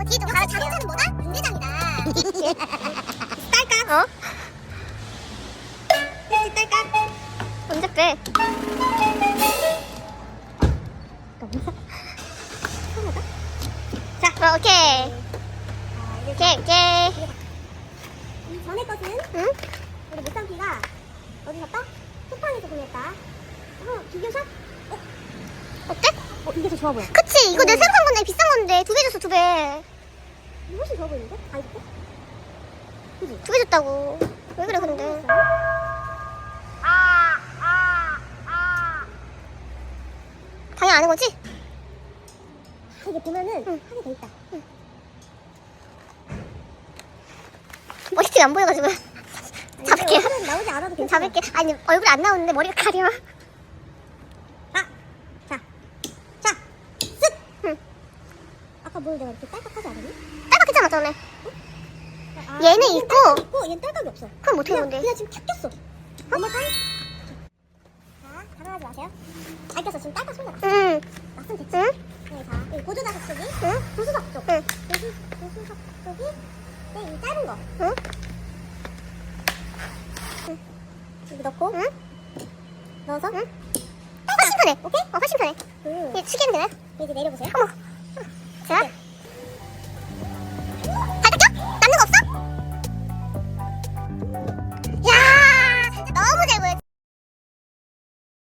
어, 뒤에 좀 가라. 자동차는 뭐다? 분대장이다. 딸까? 어? 네, 딸까? 언제 빼? 자, 어, 오케이. 오케이, 오케이. 이 전에 것은 응? 우리 무쌍피가 어디 갔다? 쿠팡에서 구매했다. 어, 비교샵? 어때? 어, 이게 더 좋아 보여. 그치, 이거 내 생각한 건데 비싼 건데 두 배 줬어, 두 배. 좋아 보이는데? 아, 이거? 그지? 두배 줬다고. 왜 그래, 근데? 당연히 아는 거지? 아, 이게 보면은 응. 하게 돼 있다. 머리띠가 안 보여가지고. 얼굴은 나오지 않아도 괜찮아. 잡을게. 아니, 얼굴 안 나오는데 머리가 가려. 아, 자, 자, 쓱. 응. 아까 뭘 내가 이렇게 딸깍하지 않았니? 딸깍했잖아, 전에. 아, 얘는 얘는 있고. 딸깍 있고 얘는 딸깍이 없어. 그럼 어떻게 그냥, 본데? 그냥 지금 탁 꼈어. 엄마 딸. 자, 당황하지 마세요. 잘 꼈어. 지금 딸깍 소리가 났어. 응. 났으면 됐지. 응? 네, 자, 여기 보조자석 쪽이 응? 조수석 쪽. 응. 조수, 조수석 쪽이 네, 이 짧은 거. 응? 여기 넣고 응? 넣어서 응? 훨씬 편해. 오케이? 어, 훨씬 편해. 되네. 이제 내려보세요. 어머. ಸರ್